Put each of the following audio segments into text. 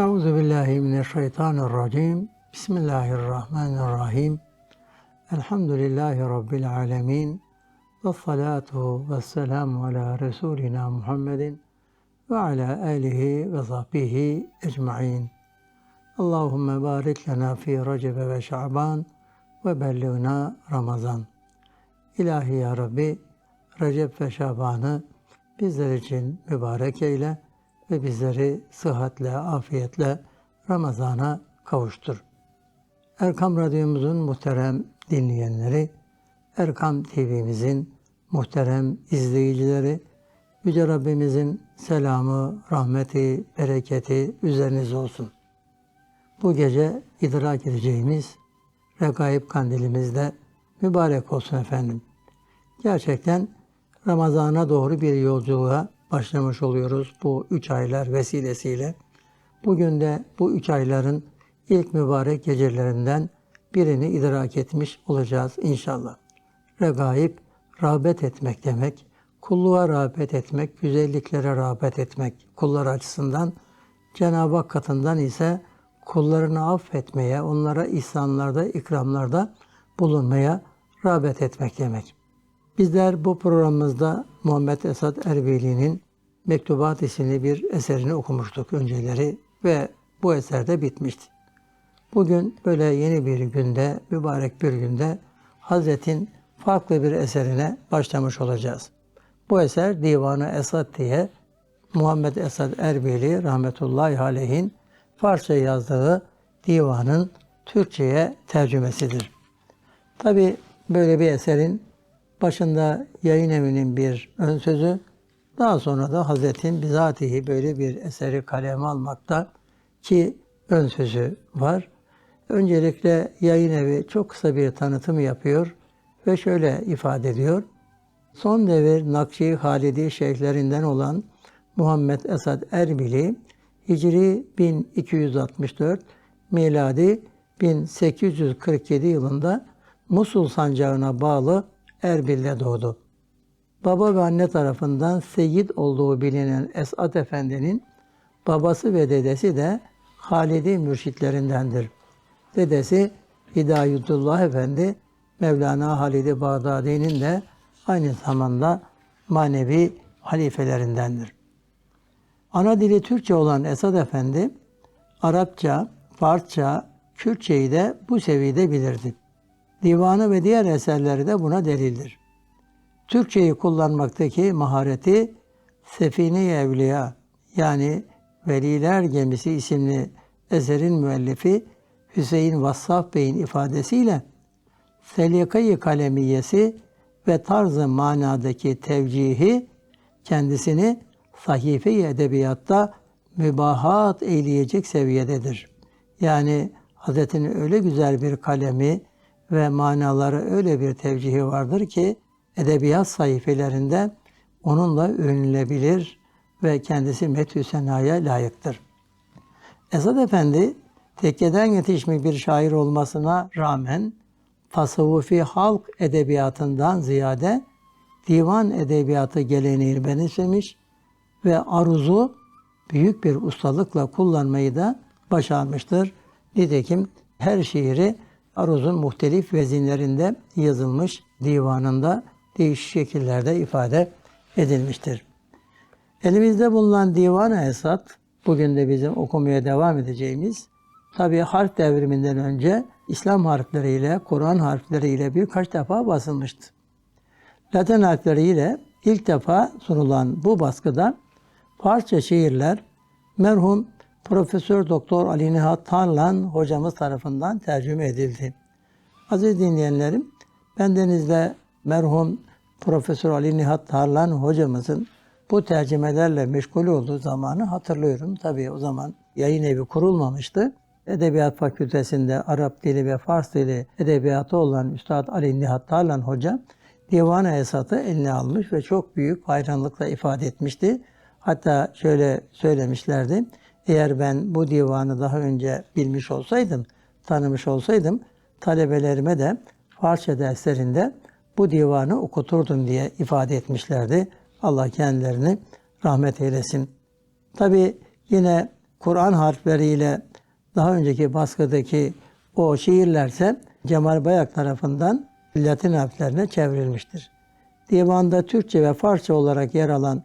Euzu billahi mineşşeytanirracim. Bismillahirrahmanirrahim. Elhamdülillahi rabbil alamin. Ve salatu ve selamu ala Resulina Muhammedin ve ala alihi ve sahbihi ecmaîn. Allahumme barik lena fi Recep ve Şaban ve belliğna Ramazan. İlahi ya Rabbi Recep ve Şaban'ı bizler için mübarek eyle ve bizleri sıhhatle, afiyetle Ramazan'a kavuştur. Erkam Radyomuzun muhterem dinleyenleri, Erkam TV'mizin muhterem izleyicileri, Yüce Rabbimizin selamı, rahmeti, bereketi üzerinize olsun. Bu gece idrak edeceğimiz Regaib Kandilimiz mübarek olsun efendim. Gerçekten Ramazan'a doğru bir yolculuğa başlamış oluyoruz bu üç aylar vesilesiyle. Bugün de bu üç ayların ilk mübarek gecelerinden birini idrak etmiş olacağız inşallah. Regaib, rağbet etmek demek. Kulluğa rağbet etmek, güzelliklere rağbet etmek kullar açısından. Cenab-ı Hak katından ise kullarını affetmeye, onlara ihsanlarda, ikramlarda bulunmaya rağbet etmek demek. Bizler bu programımızda Muhammed Esad Erbeyli'nin Mektubat isimli bir eserini okumuştuk önceleri ve bu eser de bitmişti. Bugün böyle yeni bir günde, mübarek bir günde Hazret'in farklı bir eserine başlamış olacağız. Bu eser Divanı Esad diye Muhammed Esad Erbili rahmetullahi aleyhin Farsça yazdığı divanın Türkçe'ye tercümesidir. Tabi böyle bir eserin başında yayın evinin bir ön sözü, daha sonra da Hazretin bizatihi böyle bir eseri kaleme almakta ki ön sözü var. Öncelikle yayın evi çok kısa bir tanıtım yapıyor ve şöyle ifade ediyor. Son devir Nakşi Halidi şeyhlerinden olan Muhammed Esad Erbili, Hicri 1264, miladi 1847 yılında Musul sancağına bağlı Erbil'de doğdu. Baba ve anne tarafından Seyyid olduğu bilinen Esat Efendi'nin babası ve dedesi de Halidi mürşitlerindendir. Dedesi Hidayetullah Efendi, Mevlana Halidi Bağdadi'nin de aynı zamanda manevi halifelerindendir. Ana dili Türkçe olan Esad Efendi, Arapça, Farsça, Kürtçeyi de bu seviyede bilirdi. Divanı ve diğer eserleri de buna delildir. Türkçeyi kullanmaktaki mahareti Sefine-i Evliya yani Veliler Gemisi isimli eserin müellifi Hüseyin Vassaf Bey'in ifadesiyle selikayı kalemiyesi ve tarzı manadaki tevcihi kendisini sahife-i edebiyatta mübahat eyleyecek seviyededir. Yani Hazretinin öyle güzel bir kalemi ve manaları öyle bir tevcihi vardır ki edebiyat sayfelerinde onunla övünülebilir ve kendisi methü senaya layıktır. Esad Efendi tekkeden yetişmiş bir şair olmasına rağmen tasavvufi halk edebiyatından ziyade divan edebiyatı geleneğini benimsemiş ve aruzu büyük bir ustalıkla kullanmayı da başarmıştır. Nitekim her şiiri aruzun muhtelif vezinlerinde yazılmış divanında değişik şekillerde ifade edilmiştir. Elimizde bulunan Divan-ı Esad, bugün de bizim okumaya devam edeceğimiz, tabi harf devriminden önce İslam harfleriyle, Kur'an harfleriyle birkaç defa basılmıştı. Latin harfleriyle ilk defa sunulan bu baskıda Farsça şiirler merhum Profesör Doktor Ali Nihat Tarlan hocamız tarafından tercüme edildi. Aziz dinleyenlerim, bendenizde merhum Profesör Ali Nihat Tarlan hocamızın bu tercümelerle meşgul olduğu zamanı hatırlıyorum. Tabii o zaman yayın evi kurulmamıştı. Edebiyat Fakültesinde Arap dili ve Fars dili edebiyatı olan Üstad Ali Nihat Tarlan Hoca Divan-ı Esat'ı eline almış ve çok büyük hayranlıkla ifade etmişti. Hatta şöyle söylemişlerdi. Eğer ben bu divanı daha önce bilmiş olsaydım, tanımış olsaydım, talebelerime de Farsça derslerinde bu divanı okuturdum diye ifade etmişlerdi. Allah kendilerini rahmet eylesin. Tabi yine Kur'an harfleriyle daha önceki baskıdaki o şiirlerse Cemal Bayak tarafından Latin harflerine çevrilmiştir. Divanda Türkçe ve Farsça olarak yer alan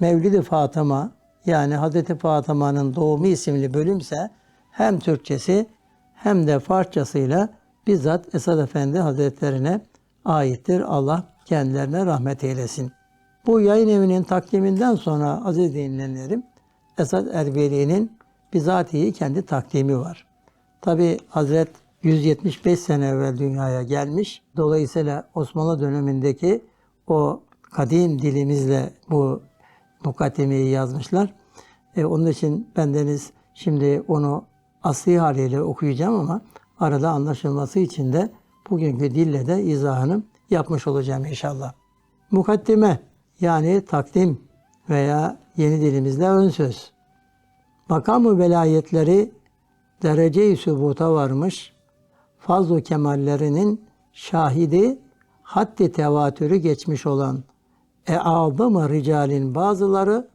Mevlid-i Fatıma yani Hazreti Fatıma'nın doğumu isimli bölümse hem Türkçesi hem de Farsçasıyla bizzat Esad Efendi Hazretlerine aittir. Allah kendilerine rahmet eylesin. Bu yayın evinin takdiminden sonra aziz dinleyenlerim Esad Erbiyeli'nin bizatihi kendi takdimi var. Tabi Hazret 175 sene evvel dünyaya gelmiş. Dolayısıyla Osmanlı dönemindeki o kadim dilimizle bu mukaddemeyi yazmışlar. E, onun için bendeniz şimdi onu asli haliyle okuyacağım ama arada anlaşılması için de bugünkü dille de izahını yapmış olacağım inşallah. Mukaddime yani takdim veya yeni dilimizde ön söz. Makamı velayetleri derece-i sübuta varmış, fazl kemallerinin şahidi haddi tevatürü geçmiş olan e'azım ricalin bazıları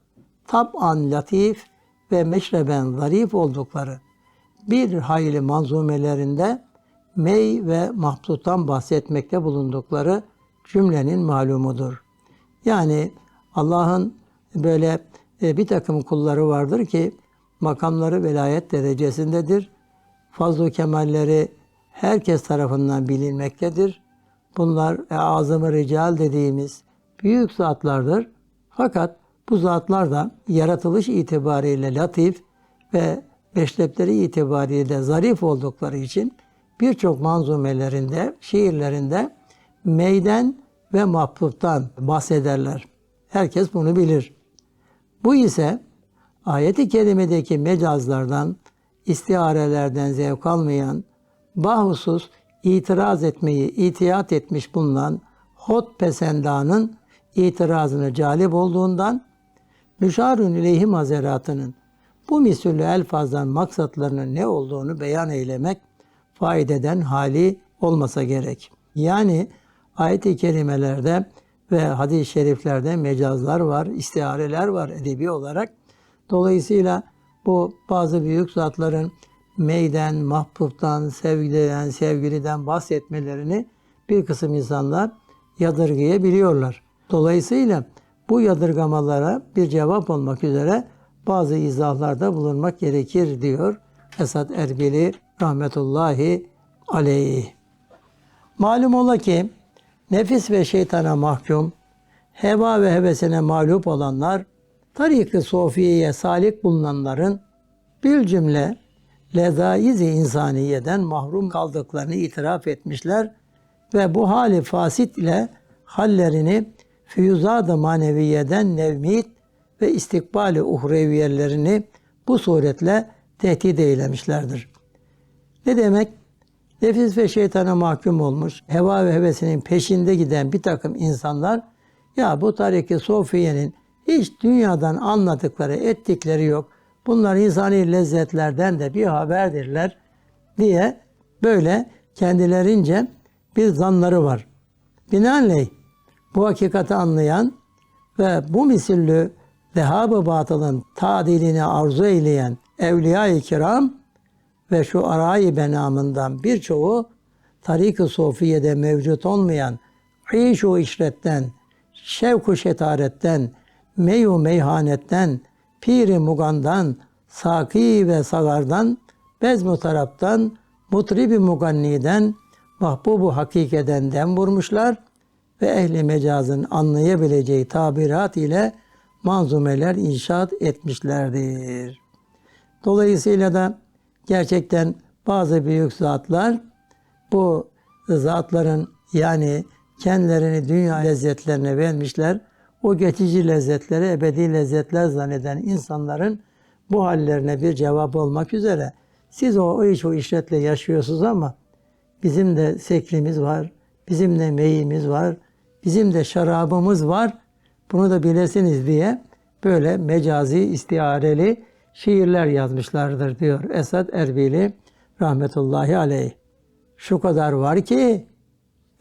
tab'an latif ve meşreben zarif oldukları bir hayli manzumelerinde mey ve mahpustan bahsetmekte bulundukları cümlenin malumudur. Yani Allah'ın böyle e, bir takım kulları vardır ki makamları velayet derecesindedir. Fazl-ı kemalleri herkes tarafından bilinmektedir. Bunlar e, azam rical dediğimiz büyük zatlardır. Fakat bu zatlar da yaratılış itibariyle latif ve meşrepleri itibariyle zarif oldukları için birçok manzumelerinde, şiirlerinde meyden ve mahpuptan bahsederler. Herkes bunu bilir. Bu ise ayet-i kerimedeki mecazlardan, istiarelerden zevk almayan, bahusus itiraz etmeyi itiyat etmiş bulunan hot pesendanın itirazını calip olduğundan müşarun ileyhi mazeratının bu misüllü elfazdan maksatlarının ne olduğunu beyan eylemek faydeden hali olmasa gerek. Yani ayet-i kerimelerde ve hadis-i şeriflerde mecazlar var, istiareler var edebi olarak. Dolayısıyla bu bazı büyük zatların meyden, mahpuftan, sevgiliden, sevgiliden bahsetmelerini bir kısım insanlar yadırgayabiliyorlar. Dolayısıyla bu yadırgamalara bir cevap olmak üzere bazı izahlarda bulunmak gerekir diyor Esad Erbili rahmetullahi aleyh. Malum ola ki nefis ve şeytana mahkum, heva ve hevesine mağlup olanlar, tarik-i sofiyeye salik bulunanların bir cümle lezaiz-i insaniyeden mahrum kaldıklarını itiraf etmişler ve bu hali fasit ile hallerini füyuzat-ı maneviyeden nevmit ve istikbali uhreviyelerini bu suretle tehdit eylemişlerdir. Ne demek? Nefis ve şeytana mahkum olmuş, heva ve hevesinin peşinde giden bir takım insanlar, ya bu tariki Sofiye'nin hiç dünyadan anladıkları, ettikleri yok. Bunlar insani lezzetlerden de bir haberdirler diye böyle kendilerince bir zanları var. Binaenaleyh bu hakikati anlayan ve bu misillü vehhab-ı batılın tadilini arzu eyleyen evliya-i kiram ve şu aray benamından birçoğu tarik-ı sofiyede mevcut olmayan iş-u işretten, şevk-u şetaretten, meyu meyhanetten, piri mugandan, saki ve sagardan, bezmu taraftan, mutribi muganniden, mahbubu hakikeden dem vurmuşlar ve ehli mecazın anlayabileceği tabirat ile manzumeler inşaat etmişlerdir. Dolayısıyla da gerçekten bazı büyük zatlar bu zatların yani kendilerini dünya lezzetlerine vermişler. O geçici lezzetleri ebedi lezzetler zanneden insanların bu hallerine bir cevap olmak üzere siz o, o iş o işletle yaşıyorsunuz ama bizim de sekrimiz var, bizim de meyimiz var, bizim de şarabımız var. Bunu da bilesiniz diye böyle mecazi, istiareli şiirler yazmışlardır diyor Esad Erbili rahmetullahi aleyh. Şu kadar var ki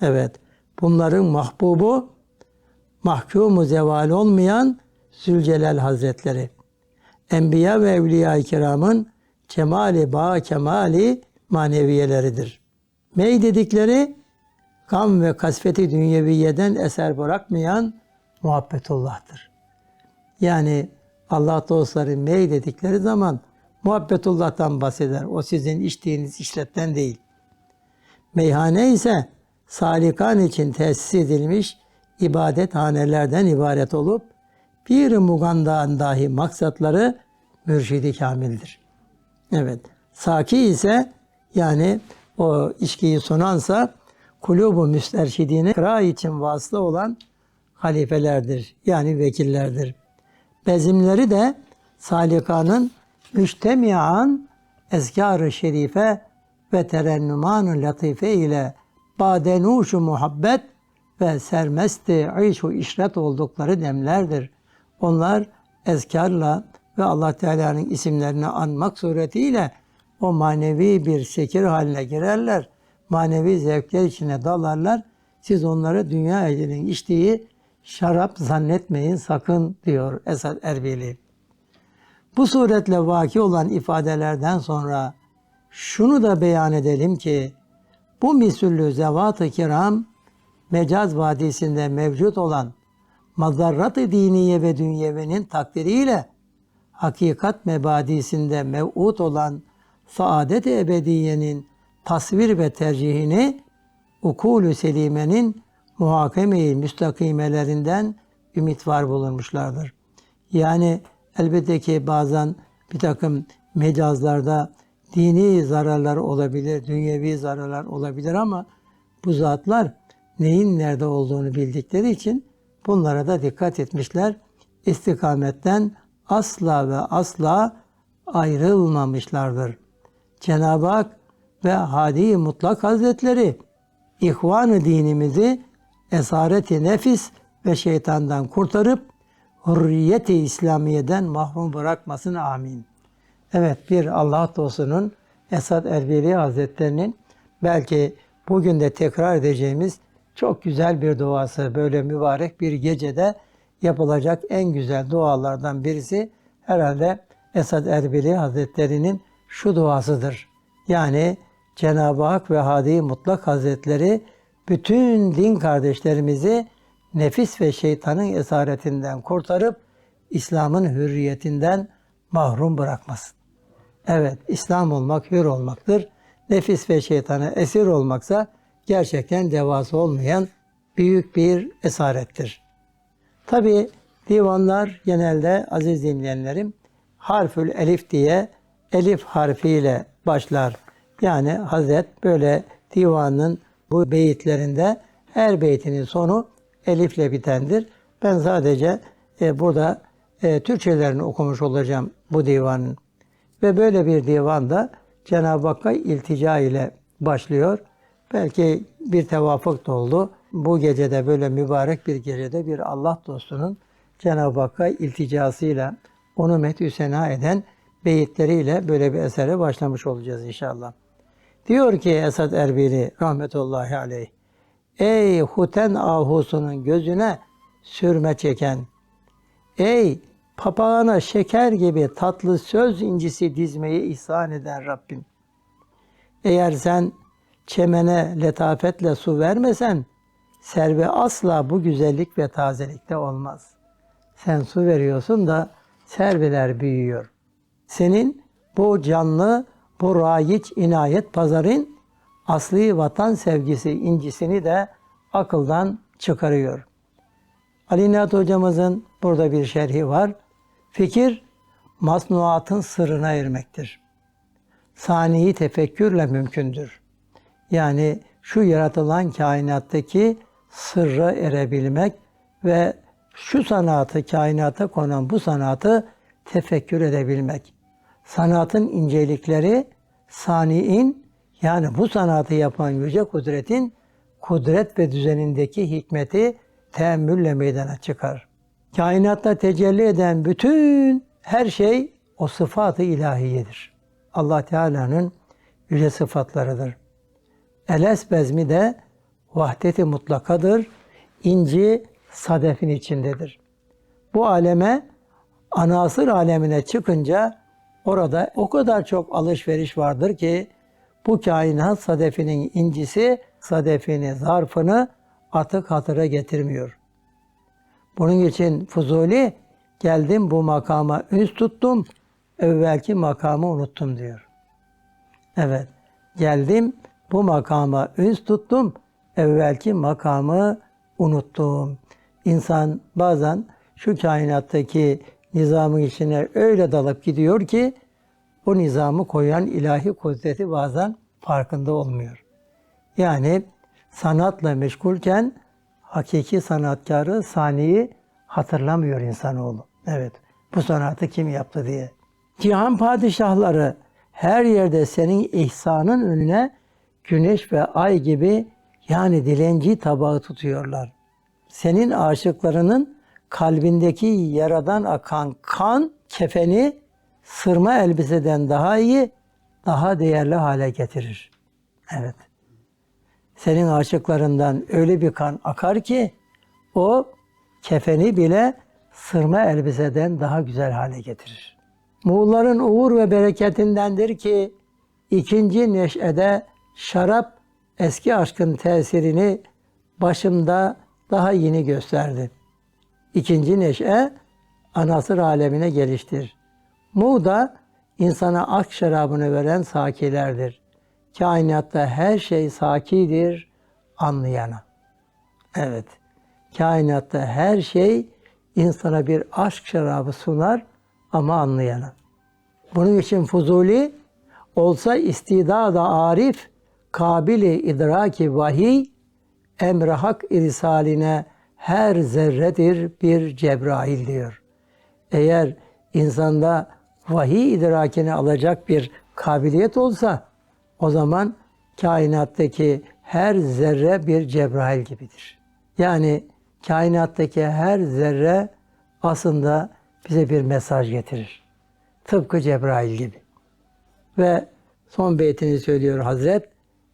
evet bunların mahbubu mahkumu zeval olmayan Zülcelal Hazretleri. enbiya ve evliya-i kiramın kemali ba kemali maneviyeleridir. Mey dedikleri gam ve kasveti dünyeviyeden eser bırakmayan muhabbetullah'tır. Yani Allah dostları mey dedikleri zaman muhabbetullah'tan bahseder. O sizin içtiğiniz işletten değil. Meyhane ise salikan için tesis edilmiş ibadethanelerden ibaret olup bir mugandağın dahi maksatları mürşidi kamildir. Evet. Saki ise yani o içkiyi sunansa kulubu müsterşidine kıra için vasıta olan halifelerdir. Yani vekillerdir. Bezimleri de salikanın müştemian ezkar-ı şerife ve terennüman latife ile badenuşu muhabbet ve sermesti işu işret oldukları demlerdir. Onlar ezkarla ve Allah Teala'nın isimlerini anmak suretiyle o manevi bir sekir haline girerler. Manevi zevkler içine dalarlar. Siz onları dünya ehlinin içtiği şarap zannetmeyin sakın diyor Esad Erbili. Bu suretle vaki olan ifadelerden sonra şunu da beyan edelim ki bu misüllü zevat-ı kiram mecaz vadisinde mevcut olan mazarrat-ı diniye ve dünyevenin takdiriyle hakikat mebadisinde mev'ut olan saadet-i ebediyenin tasvir ve tercihini ukulü selimenin muhakeme-i müstakimelerinden ümit var bulunmuşlardır. Yani elbette ki bazen bir takım mecazlarda dini zararlar olabilir, dünyevi zararlar olabilir ama bu zatlar neyin nerede olduğunu bildikleri için bunlara da dikkat etmişler. İstikametten asla ve asla ayrılmamışlardır. Cenab-ı Hak ve Hadi Mutlak Hazretleri ihvan dinimizi esareti nefis ve şeytandan kurtarıp hürriyeti İslamiye'den mahrum bırakmasın amin. Evet bir Allah dostunun Esad Erbili Hazretlerinin belki bugün de tekrar edeceğimiz çok güzel bir duası böyle mübarek bir gecede yapılacak en güzel dualardan birisi herhalde Esad Erbili Hazretleri'nin şu duasıdır. Yani Cenab-ı Hak ve Hadi Mutlak Hazretleri bütün din kardeşlerimizi nefis ve şeytanın esaretinden kurtarıp İslam'ın hürriyetinden mahrum bırakmasın. Evet, İslam olmak hür olmaktır. Nefis ve şeytana esir olmaksa gerçekten devası olmayan büyük bir esarettir. Tabi divanlar genelde aziz dinleyenlerim harfül elif diye elif harfiyle başlar. Yani Hazret böyle divanın bu beyitlerinde her beytinin sonu elifle bitendir. Ben sadece e, burada e, Türkçelerini okumuş olacağım bu divanın. Ve böyle bir divanda Cenab-ı Hakk'a iltica ile başlıyor. Belki bir tevafuk da oldu. Bu gecede böyle mübarek bir gecede bir Allah dostunun Cenab-ı Hakk'a ilticasıyla onu methü sena eden beyitleriyle böyle bir esere başlamış olacağız inşallah. Diyor ki Esad Erbili rahmetullahi aleyh. Ey huten ahusunun gözüne sürme çeken. Ey papağana şeker gibi tatlı söz incisi dizmeyi ihsan eden Rabbim. Eğer sen çemene letafetle su vermesen, serve asla bu güzellik ve tazelikte olmaz. Sen su veriyorsun da serveler büyüyor. Senin bu canlı, bu rayiç inayet pazarın asli vatan sevgisi incisini de akıldan çıkarıyor. Ali Nihat hocamızın burada bir şerhi var. Fikir masnuatın sırrına ermektir. Saniyi tefekkürle mümkündür. Yani şu yaratılan kainattaki sırra erebilmek ve şu sanatı, kainata konan bu sanatı tefekkür edebilmek. Sanatın incelikleri saniin yani bu sanatı yapan yüce kudretin kudret ve düzenindeki hikmeti teemmülle meydana çıkar. Kainatta tecelli eden bütün her şey o sıfatı ilahiyedir. Allah Teala'nın yüce sıfatlarıdır. Eles bezmi de vahdeti mutlakadır. İnci sadefin içindedir. Bu aleme Anasır alemine çıkınca orada o kadar çok alışveriş vardır ki bu kainat sadefinin incisi sadefini, zarfını atık hatıra getirmiyor. Bunun için Fuzuli geldim bu makama üst tuttum, evvelki makamı unuttum diyor. Evet, geldim bu makama üst tuttum, evvelki makamı unuttum. İnsan bazen şu kainattaki nizamın içine öyle dalıp gidiyor ki o nizamı koyan ilahi kudreti bazen farkında olmuyor. Yani sanatla meşgulken hakiki sanatkarı, saniyi hatırlamıyor insanoğlu. Evet, bu sanatı kim yaptı diye. Cihan padişahları her yerde senin ihsanın önüne güneş ve ay gibi yani dilenci tabağı tutuyorlar. Senin aşıklarının kalbindeki yaradan akan kan kefeni sırma elbiseden daha iyi, daha değerli hale getirir. Evet. Senin aşıklarından öyle bir kan akar ki o kefeni bile sırma elbiseden daha güzel hale getirir. Muğulların uğur ve bereketindendir ki ikinci neşede şarap eski aşkın tesirini başımda daha yeni gösterdi. İkinci neşe anasır alemine geliştir. Muğda insana ak şarabını veren sakilerdir. Kainatta her şey sakidir anlayana. Evet, kainatta her şey insana bir aşk şarabı sunar ama anlayana. Bunun için Fuzuli olsa istidada arif, kabili idraki vahiy, emri hak irsaline her zerredir bir Cebrail diyor. Eğer insanda vahiy idrakini alacak bir kabiliyet olsa o zaman kainattaki her zerre bir Cebrail gibidir. Yani kainattaki her zerre aslında bize bir mesaj getirir. Tıpkı Cebrail gibi. Ve son beytini söylüyor Hazret.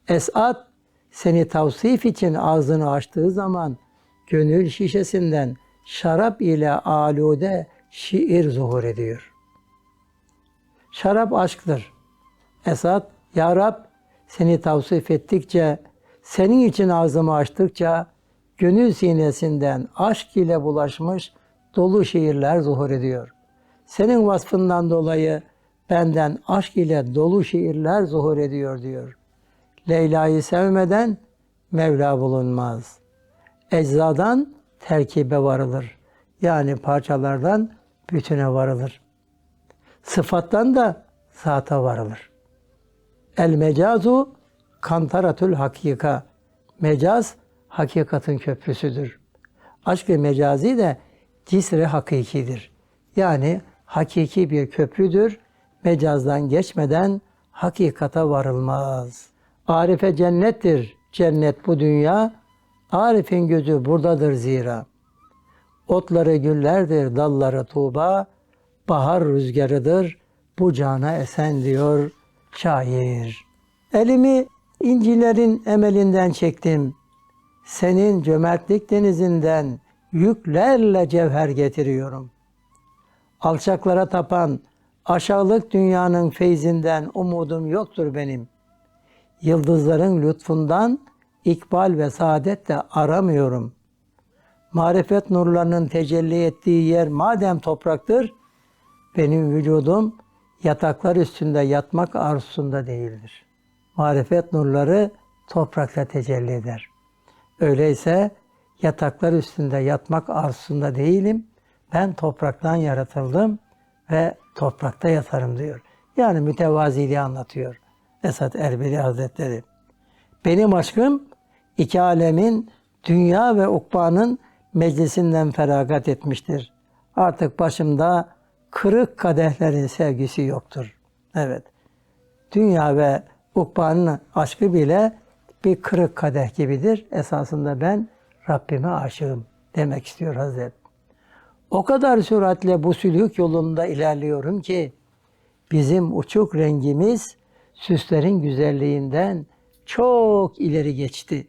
Esat seni tavsif için ağzını açtığı zaman gönül şişesinden şarap ile alude şiir zuhur ediyor. Şarap aşktır. Esat, Ya Rab seni tavsif ettikçe, senin için ağzımı açtıkça, gönül sinesinden aşk ile bulaşmış dolu şiirler zuhur ediyor. Senin vasfından dolayı benden aşk ile dolu şiirler zuhur ediyor diyor. Leyla'yı sevmeden Mevla bulunmaz. Eczadan terkibe varılır. Yani parçalardan bütüne varılır. Sıfattan da zata varılır. El mecazu kantaratül hakika. Mecaz hakikatin köprüsüdür. Aşk ve mecazi de cisri hakikidir. Yani hakiki bir köprüdür. Mecazdan geçmeden hakikata varılmaz. Arife cennettir. Cennet bu dünya. Arif'in gözü buradadır zira. Otları güllerdir, dalları tuğba. Bahar rüzgarıdır, bu cana esen diyor şair. Elimi incilerin emelinden çektim. Senin cömertlik denizinden yüklerle cevher getiriyorum. Alçaklara tapan aşağılık dünyanın feyzinden umudum yoktur benim. Yıldızların lütfundan ikbal ve saadet de aramıyorum. Marifet nurlarının tecelli ettiği yer madem topraktır, benim vücudum yataklar üstünde yatmak arzusunda değildir. Marifet nurları toprakla tecelli eder. Öyleyse yataklar üstünde yatmak arzusunda değilim. Ben topraktan yaratıldım ve toprakta yatarım diyor. Yani mütevaziliği anlatıyor Esat Erbili Hazretleri. Benim aşkım iki alemin dünya ve ukbanın meclisinden feragat etmiştir. Artık başımda kırık kadehlerin sevgisi yoktur. Evet. Dünya ve ukbanın aşkı bile bir kırık kadeh gibidir. Esasında ben Rabbime aşığım demek istiyor Hazret. O kadar süratle bu sülük yolunda ilerliyorum ki bizim uçuk rengimiz süslerin güzelliğinden çok ileri geçti.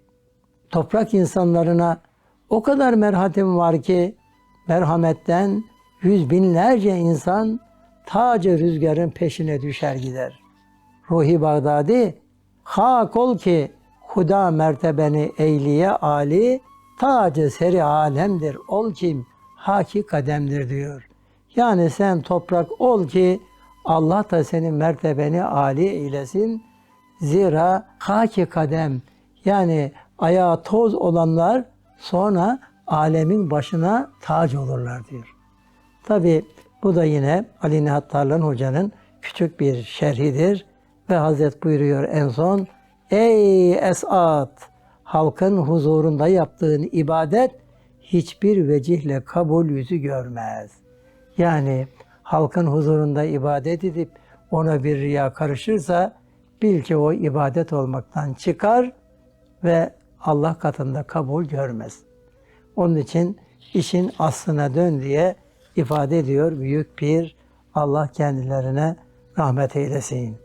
Toprak insanlarına o kadar merhametim var ki merhametten yüz binlerce insan tacı rüzgarın peşine düşer gider. Ruhi Bağdadi, hak ol ki huda mertebeni eyliye ali, tacı seri alemdir ol kim haki kademdir diyor. Yani sen toprak ol ki Allah da senin mertebeni âli eylesin. Zira haki kadem yani ayağı toz olanlar sonra alemin başına tac olurlar diyor. Tabi bu da yine Ali Nihat Tarlan Hoca'nın küçük bir şerhidir. Ve Hazret buyuruyor en son, Ey Esat! Halkın huzurunda yaptığın ibadet hiçbir vecihle kabul yüzü görmez. Yani halkın huzurunda ibadet edip ona bir riya karışırsa bil ki o ibadet olmaktan çıkar ve Allah katında kabul görmez. Onun için işin aslına dön diye ifade ediyor büyük bir Allah kendilerine rahmet eylesin.